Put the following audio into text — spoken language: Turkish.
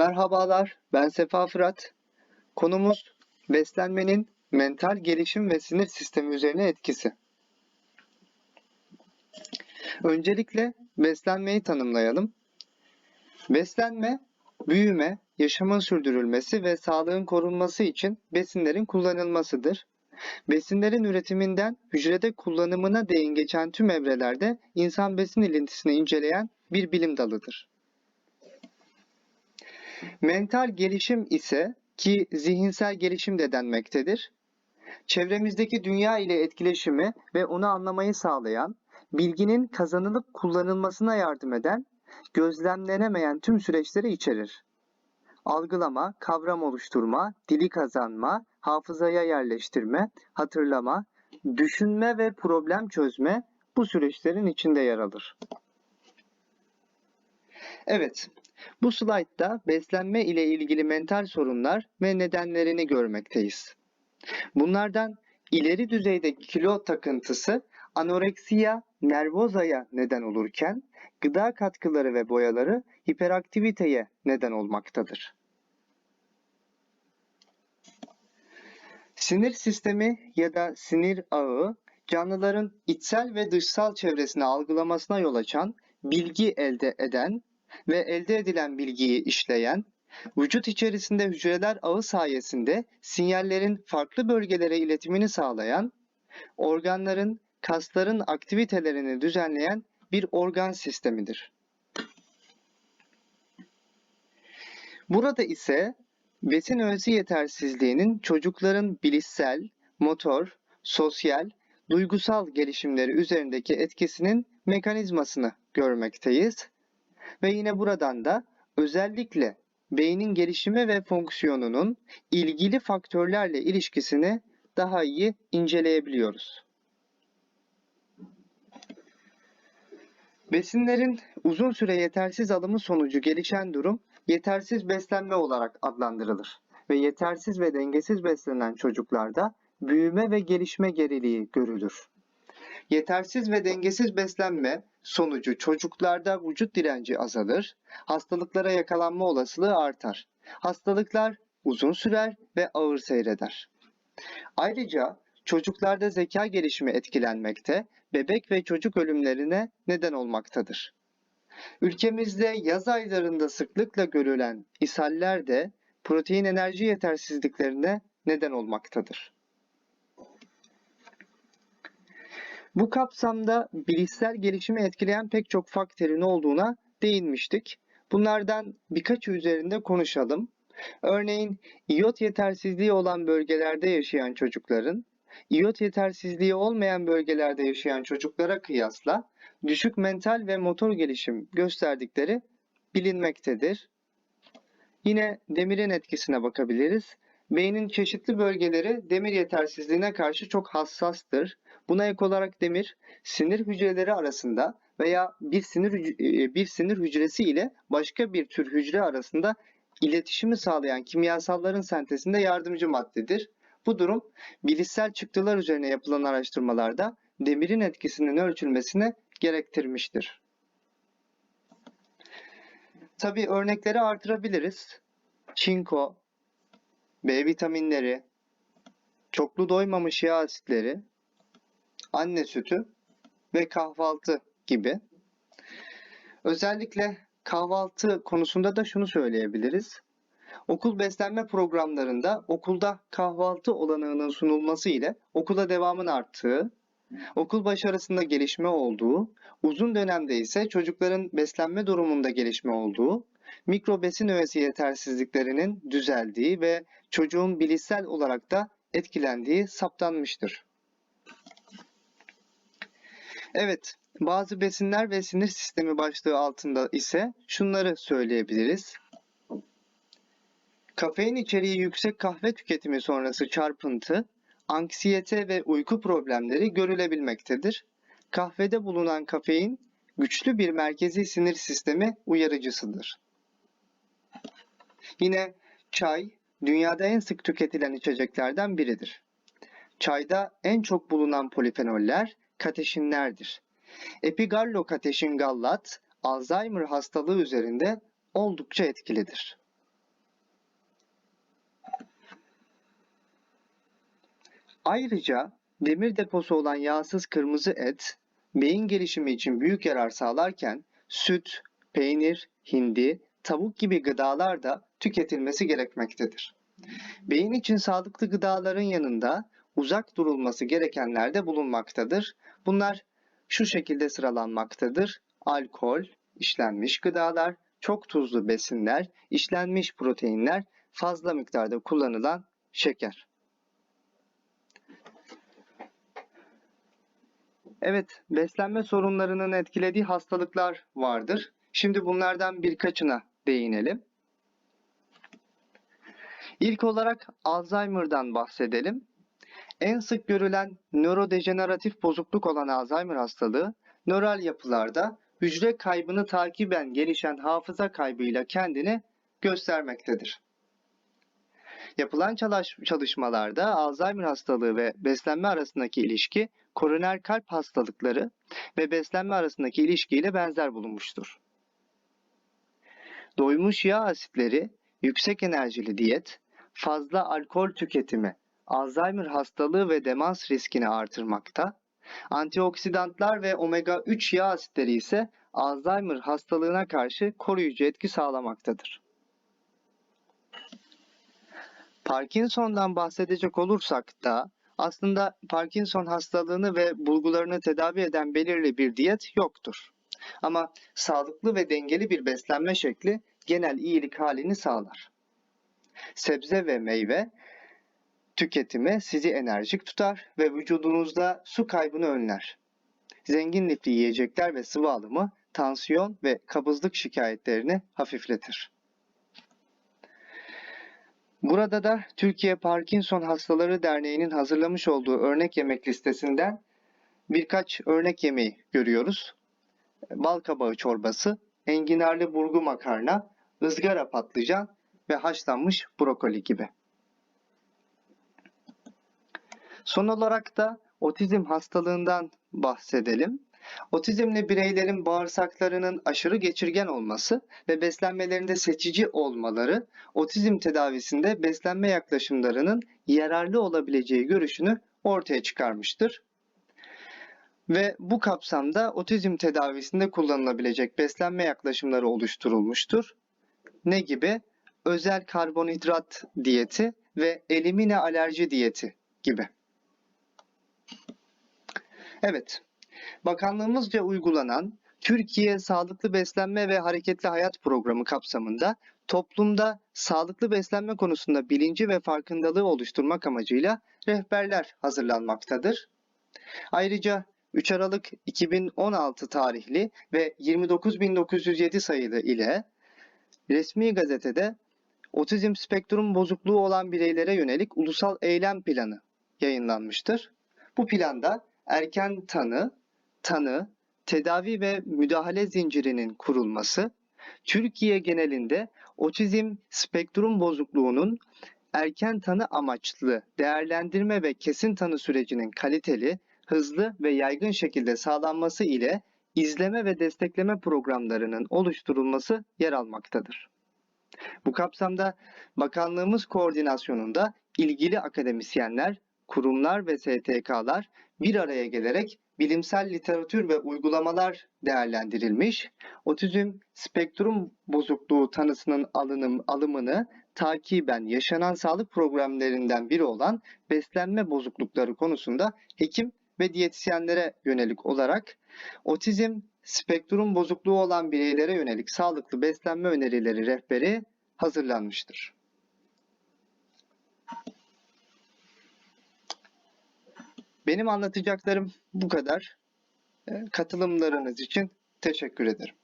Merhabalar, ben Sefa Fırat. Konumuz beslenmenin mental gelişim ve sinir sistemi üzerine etkisi. Öncelikle beslenmeyi tanımlayalım. Beslenme, büyüme, yaşamın sürdürülmesi ve sağlığın korunması için besinlerin kullanılmasıdır. Besinlerin üretiminden hücrede kullanımına değin geçen tüm evrelerde insan besin ilintisini inceleyen bir bilim dalıdır. Mental gelişim ise ki zihinsel gelişim de denmektedir. Çevremizdeki dünya ile etkileşimi ve onu anlamayı sağlayan, bilginin kazanılıp kullanılmasına yardım eden, gözlemlenemeyen tüm süreçleri içerir. Algılama, kavram oluşturma, dili kazanma, hafızaya yerleştirme, hatırlama, düşünme ve problem çözme bu süreçlerin içinde yer alır. Evet, bu slaytta beslenme ile ilgili mental sorunlar ve nedenlerini görmekteyiz. Bunlardan ileri düzeydeki kilo takıntısı anoreksiya nervozaya neden olurken gıda katkıları ve boyaları hiperaktiviteye neden olmaktadır. Sinir sistemi ya da sinir ağı canlıların içsel ve dışsal çevresini algılamasına yol açan, bilgi elde eden ve elde edilen bilgiyi işleyen, vücut içerisinde hücreler ağı sayesinde sinyallerin farklı bölgelere iletimini sağlayan, organların, kasların aktivitelerini düzenleyen bir organ sistemidir. Burada ise besin öğesi yetersizliğinin çocukların bilişsel, motor, sosyal, duygusal gelişimleri üzerindeki etkisinin mekanizmasını görmekteyiz. Ve yine buradan da özellikle beynin gelişimi ve fonksiyonunun ilgili faktörlerle ilişkisini daha iyi inceleyebiliyoruz. Besinlerin uzun süre yetersiz alımı sonucu gelişen durum yetersiz beslenme olarak adlandırılır ve yetersiz ve dengesiz beslenen çocuklarda büyüme ve gelişme geriliği görülür. Yetersiz ve dengesiz beslenme sonucu çocuklarda vücut direnci azalır, hastalıklara yakalanma olasılığı artar. Hastalıklar uzun sürer ve ağır seyreder. Ayrıca çocuklarda zeka gelişimi etkilenmekte, bebek ve çocuk ölümlerine neden olmaktadır. Ülkemizde yaz aylarında sıklıkla görülen ishaller de protein enerji yetersizliklerine neden olmaktadır. Bu kapsamda bilişsel gelişimi etkileyen pek çok faktörün olduğuna değinmiştik. Bunlardan birkaçı üzerinde konuşalım. Örneğin iot yetersizliği olan bölgelerde yaşayan çocukların iot yetersizliği olmayan bölgelerde yaşayan çocuklara kıyasla düşük mental ve motor gelişim gösterdikleri bilinmektedir. Yine demirin etkisine bakabiliriz. Beynin çeşitli bölgeleri demir yetersizliğine karşı çok hassastır. Buna ek olarak demir sinir hücreleri arasında veya bir sinir e, bir sinir hücresi ile başka bir tür hücre arasında iletişimi sağlayan kimyasalların sentezinde yardımcı maddedir. Bu durum bilişsel çıktılar üzerine yapılan araştırmalarda demirin etkisinin ölçülmesini gerektirmiştir. Tabi örnekleri artırabiliriz. Çinko, B vitaminleri, çoklu doymamış yağ asitleri, anne sütü ve kahvaltı gibi. Özellikle kahvaltı konusunda da şunu söyleyebiliriz. Okul beslenme programlarında okulda kahvaltı olanağının sunulması ile okula devamın arttığı, okul başarısında gelişme olduğu, uzun dönemde ise çocukların beslenme durumunda gelişme olduğu, mikro besin öğesi yetersizliklerinin düzeldiği ve çocuğun bilişsel olarak da etkilendiği saptanmıştır. Evet, bazı besinler ve sinir sistemi başlığı altında ise şunları söyleyebiliriz. Kafein içeriği yüksek kahve tüketimi sonrası çarpıntı, anksiyete ve uyku problemleri görülebilmektedir. Kahvede bulunan kafein güçlü bir merkezi sinir sistemi uyarıcısıdır. Yine çay dünyada en sık tüketilen içeceklerden biridir. Çayda en çok bulunan polifenoller kateşinlerdir. Epigallokateşin gallat Alzheimer hastalığı üzerinde oldukça etkilidir. Ayrıca demir deposu olan yağsız kırmızı et beyin gelişimi için büyük yarar sağlarken süt, peynir, hindi, tavuk gibi gıdalar da tüketilmesi gerekmektedir. Beyin için sağlıklı gıdaların yanında uzak durulması gerekenler de bulunmaktadır. Bunlar şu şekilde sıralanmaktadır. Alkol, işlenmiş gıdalar, çok tuzlu besinler, işlenmiş proteinler, fazla miktarda kullanılan şeker. Evet, beslenme sorunlarının etkilediği hastalıklar vardır. Şimdi bunlardan birkaçına değinelim. İlk olarak Alzheimer'dan bahsedelim. En sık görülen nörodejeneratif bozukluk olan Alzheimer hastalığı, nöral yapılarda hücre kaybını takiben gelişen hafıza kaybıyla kendini göstermektedir. Yapılan çalışmalarda Alzheimer hastalığı ve beslenme arasındaki ilişki koroner kalp hastalıkları ve beslenme arasındaki ilişkiyle benzer bulunmuştur. Doymuş yağ asitleri, yüksek enerjili diyet, fazla alkol tüketimi Alzheimer hastalığı ve demans riskini artırmakta. Antioksidantlar ve omega 3 yağ asitleri ise Alzheimer hastalığına karşı koruyucu etki sağlamaktadır. Parkinson'dan bahsedecek olursak da aslında Parkinson hastalığını ve bulgularını tedavi eden belirli bir diyet yoktur. Ama sağlıklı ve dengeli bir beslenme şekli genel iyilik halini sağlar. Sebze ve meyve tüketimi sizi enerjik tutar ve vücudunuzda su kaybını önler. Zengin lifli yiyecekler ve sıvı alımı tansiyon ve kabızlık şikayetlerini hafifletir. Burada da Türkiye Parkinson Hastaları Derneği'nin hazırlamış olduğu örnek yemek listesinden birkaç örnek yemeği görüyoruz. Bal kabağı çorbası, enginarlı burgu makarna, ızgara patlıcan ve haşlanmış brokoli gibi. Son olarak da otizm hastalığından bahsedelim. Otizmli bireylerin bağırsaklarının aşırı geçirgen olması ve beslenmelerinde seçici olmaları otizm tedavisinde beslenme yaklaşımlarının yararlı olabileceği görüşünü ortaya çıkarmıştır. Ve bu kapsamda otizm tedavisinde kullanılabilecek beslenme yaklaşımları oluşturulmuştur. Ne gibi? Özel karbonhidrat diyeti ve elimine alerji diyeti gibi. Evet, bakanlığımızca uygulanan Türkiye Sağlıklı Beslenme ve Hareketli Hayat Programı kapsamında toplumda sağlıklı beslenme konusunda bilinci ve farkındalığı oluşturmak amacıyla rehberler hazırlanmaktadır. Ayrıca 3 Aralık 2016 tarihli ve 29907 sayılı ile resmi gazetede otizm spektrum bozukluğu olan bireylere yönelik ulusal eylem planı yayınlanmıştır. Bu planda erken tanı, tanı, tedavi ve müdahale zincirinin kurulması, Türkiye genelinde otizm spektrum bozukluğunun erken tanı amaçlı değerlendirme ve kesin tanı sürecinin kaliteli, hızlı ve yaygın şekilde sağlanması ile izleme ve destekleme programlarının oluşturulması yer almaktadır. Bu kapsamda bakanlığımız koordinasyonunda ilgili akademisyenler, kurumlar ve STK'lar bir araya gelerek bilimsel literatür ve uygulamalar değerlendirilmiş, otizm spektrum bozukluğu tanısının alınım, alımını takiben yaşanan sağlık problemlerinden biri olan beslenme bozuklukları konusunda hekim ve diyetisyenlere yönelik olarak otizm spektrum bozukluğu olan bireylere yönelik sağlıklı beslenme önerileri rehberi hazırlanmıştır. Benim anlatacaklarım bu kadar. Katılımlarınız için teşekkür ederim.